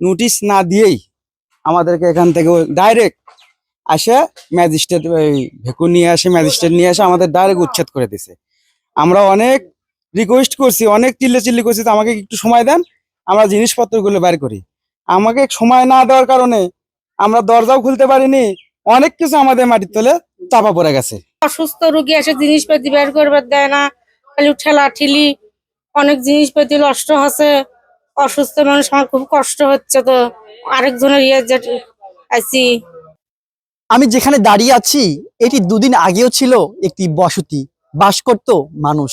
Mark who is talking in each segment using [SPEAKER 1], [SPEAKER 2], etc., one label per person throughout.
[SPEAKER 1] Notice না দিয়েই আমাদেরকে এখান থেকে ডাইরেক্ট আসে ম্যাজিস্ট্রেট ভেকু নিয়ে আসে ম্যাজিস্ট্রেট নিয়ে আসে, আমাদের ডাইরেক্ট উচ্ছেদ করে দিছে। আমরা অনেক রিকোয়েস্ট করছি, অনেক চিল্লে চিল্লি করছি আমাকে একটু সময় দেন, আমরা জিনিসপত্রগুলো বের করি। আমাকে সময় না দেওয়ার কারণে আমরা দরজাও খুলতে পারিনি, অনেক কিছু আমাদের মাটির তলে চাপা পড়ে গেছে।
[SPEAKER 2] অসুস্থ রুগী এসে জিনিসপাতি বের করবার দেয় না, খালি ঠেলা ঠেলি অনেক জিনিসপাতি নষ্ট হচ্ছে। অসুস্থ মানুষ, আমার খুব কষ্ট হচ্ছে তো। আরেকজনের ইয়ে আছি
[SPEAKER 3] আমি যেখানে দাঁড়িয়ে আছি, এটি দুদিন আগেও ছিল একটি বসতি, বাস করত মানুষ।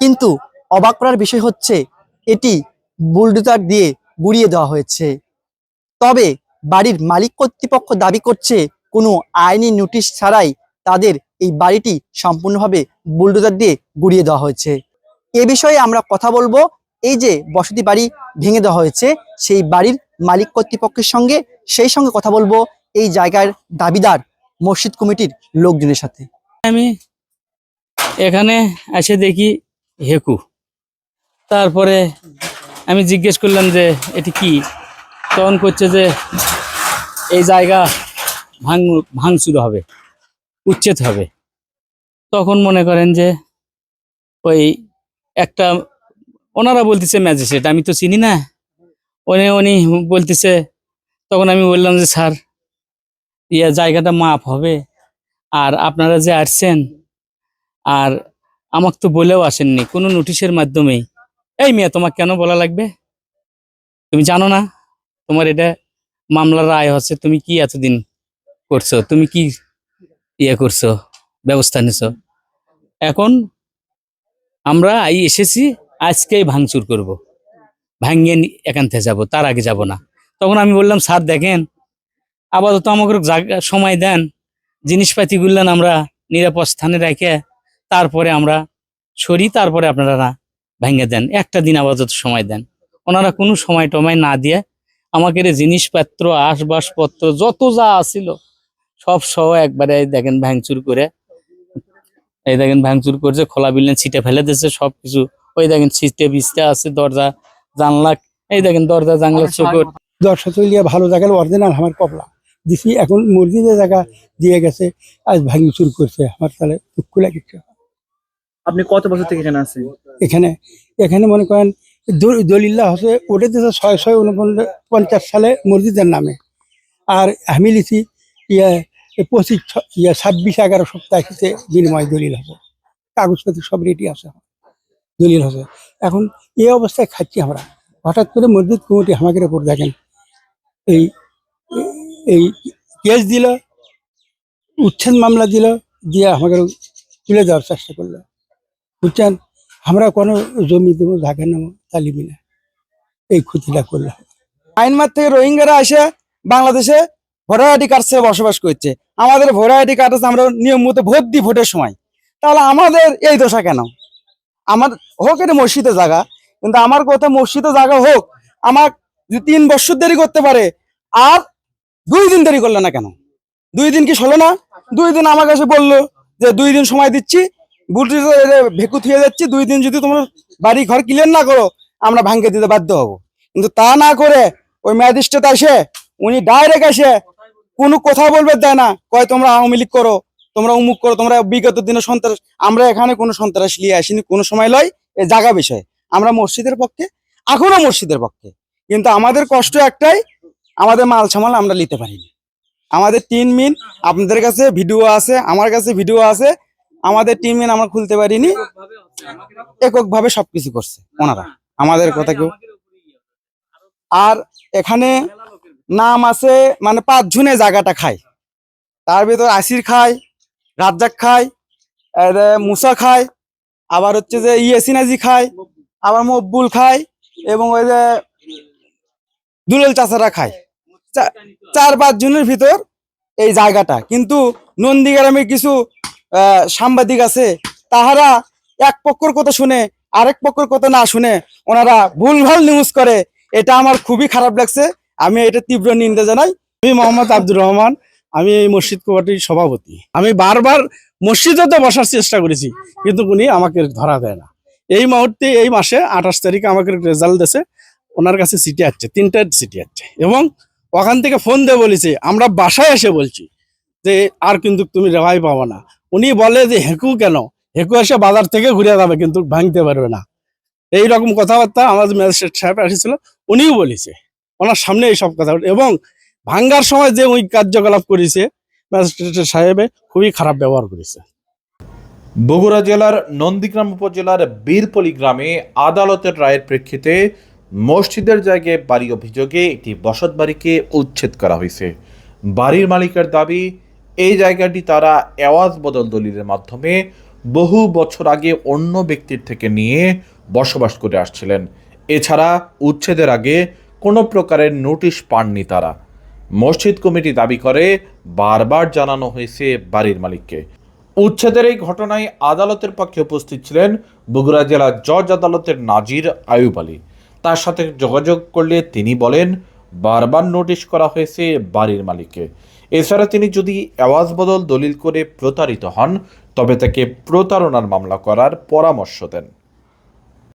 [SPEAKER 3] কিন্তু অবাক করার বিষয় হচ্ছে, এটি বুলডোজার দিয়ে গুড়িয়ে দেওয়া হয়েছে। তবে বাড়ির মালিক কর্তৃপক্ষ দাবি করছে, কোনো আইনি নোটিশ ছাড়াই তাদের এই বাড়িটি সম্পূর্ণভাবে বুলডোজার দিয়ে গুড়িয়ে দেওয়া হয়েছে। এ বিষয়ে আমরা কথা বলব এই যে বসতি বাড়ি ভেঙে দেওয়া হয়েছে, সেই বাড়ির মালিক কর্তৃপক্ষের সঙ্গে সেই সঙ্গে কথা বলব এই জায়গার দাবিদার মসজিদ কমিটির লোকজনের সাথে।
[SPEAKER 4] আমি এখানে এসে দেখি হেকু। তারপরে আমি জিজ্ঞেস করলাম যে, এটি কি? তখন করছে যে, এই জায়গা ভাঙ, ভাঙচুর হবে, উচ্ছেদ হবে। তখন মনে করেন যে, ওই একটা ওনারা বলতেছে ম্যাজিস্ট্রেট আমি তো চিনি না। উনি উনি বলতেছে, তখন আমি বললাম যে, স্যার, ইয়া জায়গাটা মাপ হবে। আর আপনারা যে আসছেন, আর আমাকে তো বলেও আসেননি, কোনো নোটিশের মাধ্যমেই। এই মেয়ে, তোমাকে কেন বলা লাগবে? তুমি জানো না, তোমার এটা মামলার রায় হচ্ছে, তুমি কি এতদিন করছ? তুমি কি ইয়ে করছ, ব্যবস্থা নিছো? এখন আমরা এই এসেছি আজকেই ভাঙচুর করব। ভাঙিয়ে এখান থেকে যাব, তার আগে যাব না। তখন আমি বললাম, স্যার, দেখেন, আপাতত আমাকে সময় দেন। জিনিসপাতি গুলান আমরা নিরাপদ স্থানে রেখে তারপরে আমরা সরি, তারপরে আপনারা ভেঙে দেন। একটা দিন আপাতত সময় দেন। ওনারা কোনো সময় টময় না দিয়ে আমাকে জিনিসপত্র, আসবাসপত্র, যত যা আছিল, সব সহ একবারে দেখেন ভাঙচুর করে, এই দেখেন ভাঙচুর করছে, খোলা বিল্লেন ছিটে ফেলে দিয়েছে, সবকিছু ওই দেখেন ছিটে বিছতে আছে দরজা জানলা এই দেখেন দরজা জানলা চোখর
[SPEAKER 5] দর্শা চলিয়া ভালো জায়গার অরিজিনাল আমার কপলা দিছি এখন মসজিদের জায়গা দিয়ে গেছে আজ ভাঙি চুর করছে আমার তাহলে দুঃখ লাগছে।
[SPEAKER 6] আপনি কত বছর থেকে এখানে আছেন?
[SPEAKER 5] এখানে এখানে মনে করেন দলিল্লা হচ্ছে ওটা দিয়েছে ছয় ছয় উনপঞ্চাশ সালে মসজিদের নামে। আর আমি লিখি ইয়ে পঁচিশ ছ- ইয়ে ছাব্বিশ এগারো সপ্তাহে বিনিময় দলিল হবে। কাগজপত্র সব রেডি আছে। দলিল হবে। এখন এই অবস্থায় খাচ্ছি আমরা। হঠাৎ করে মসজিদ কমিটি আমাকে উপর দেখেন। এই এই কেস দিল, উচ্ছেদ মামলা দিল, দিয়ে আমাকে তুলে দেওয়ার চেষ্টা করল। বুঝছেন? আমরা কোনো জমি দেবো জায়গা নেব তালিমি না এই ক্ষতিটা করল।
[SPEAKER 1] মায়ানমার থেকে রোহিঙ্গারা এসে বাংলাদেশে ভোটার আইডি কার্ডসে বসবাস করছে। আমাদের ভোটার আইডি কার্ড আমরা নিয়ম মতো ভোট দিই ভোটের সময়। তাহলে আমাদের এই দশা কেন? আমার হোক এটা মসজিদে জায়গা, কিন্তু আমার কথা মসজিদে জায়গা হোক, আমার তিন বছর দেরি করতে পারে, আর দুই দিন দেরি করল না কেন? দুই দিন কি হলো না? দুই দিন আমার কাছে বলল যে দুই দিন সময় দিচ্ছি, বুলটি ভেকু থুয়ে যাচ্ছি, দুই দিন যদি তোমার বাড়ি ঘর ক্লিয়ার না করো, আমরা ভাঙ্গে দিতে বাধ্য হব। কিন্তু তা না করে ওই ম্যাজিস্ট্রেট আসে, উনি ডাইরেক্ট আসে, কোনো কথা বলবে দেয় না, কয় তোমরা আওয়ামী লীগ করো তোমরা উমুক করো, তোমরা বিগত দিনে সন্ত্রাস, আমরা এখানে কোনো সন্ত্রাস নিয়ে আসিনি, কোনো সময় লয়, এ জাগা বিষয়ে। আমরা মসজিদের পক্ষে, এখনও মসজিদের পক্ষে। কিন্তু আমাদের কষ্ট একটাই, আমাদের মাল সামাল আমরা নিতে পারিনি। আমাদের তিন মিন, আপনাদের কাছে ভিডিও আছে, আমার কাছে ভিডিও আছে, আমাদের তিন মিন আমরা খুলতে পারিনি, এককভাবে সবকিছু করছে, ওনারা। আমাদের কথা কেউ আর এখানে নাম আছে মানে পাঁচ জনে জায়গাটা খায়। তার ভিতর আসির খায় রাজ্জাক খায় মুসা খায়, আবার হচ্ছে যে ইয়েসিনাজি খায়, আবার মকবুল খায় এবং ওই যে দুলাল চাচারা খায়। চার পাঁচ জনের ভিতর এই জায়গাটা। কিন্তু নন্দীগ্রামে কিছু সাংবাদিক আছে, তাহারা এক পক্ষর কথা শুনে, আরেক পক্ষর কথা না শুনে ওনারা ভুলভাল নিউজ করে। এটা আমার খুবই খারাপ লাগছে। আমি এটা তীব্র নিন্দা জানাই।
[SPEAKER 7] আমি মোহাম্মদ আব্দুর রহমান। আমি এই মসজিদ কমিটির সভাপতি। আমি বারবার মসজিদে তো বসার চেষ্টা করেছি, কিন্তু উনি আমাকে ধরা দেয় না। এই মুহূর্তে, এই মাসে আঠাশ তারিখে আমাকে রেজাল্ট দিয়েছে, ওনার কাছে সিটি আছে তিনটা সিটি আছে এবং ওখান থেকে ফোন দিয়ে বলেছে, আমরা বাসায় এসে বলছি যে, আর কিন্তু তুমি রেহাই পাবো না। উনি বলে যে, হেকু কেন? হেকু এসে বাজার থেকে ঘুরে যাবে কিন্তু ভাঙতে পারবে না। এই রকম কথাবার্তা আমাদের ম্যাজিস্ট্রেট সাহেব এসেছিল, উনিও বলেছে। ওনার সামনে এই সব কথা এবং ভাঙ্গার সময় যে ওই কার্যকলাপ করেছে ম্যাজিস্ট্রেট সাহেবে খুবই খারাপ ব্যবহার করেছে।
[SPEAKER 8] বগুড়া জেলার নন্দীগ্রাম উপজেলার বীরপলি গ্রামে আদালতের রায়ের প্রেক্ষিতে মসজিদের জায়গায় বাড়ি অভিযোগে একটি বসত বাড়িকে উচ্ছেদ করা হয়েছে। বাড়ির মালিকের দাবি, এই জায়গাটি তারা এওয়াজ বদল দলিলের মাধ্যমে বহু বছর আগে অন্য ব্যক্তির থেকে নিয়ে বসবাস করে আসছিলেন। এছাড়া উচ্ছেদের আগে কোনো প্রকারের নোটিশ পাননি তারা। মসজিদ কমিটি দাবি করে, বারবার জানানো হয়েছে বাড়ির মালিককে। উচ্ছেদের এই ঘটনায় আদালতের পক্ষে উপস্থিত ছিলেন বগুড়া জেলা জজ আদালতের নাজির আয়ুব আলী। তার সাথে যোগাযোগ করলে তিনি বলেন, বারবার নোটিশ করা হয়েছে বাড়ির মালিককে। এছাড়া তিনি যদি আওয়াজ বদল দলিল করে প্রতারিত হন, তবে তাকে প্রতারণার মামলা করার পরামর্শ দেন।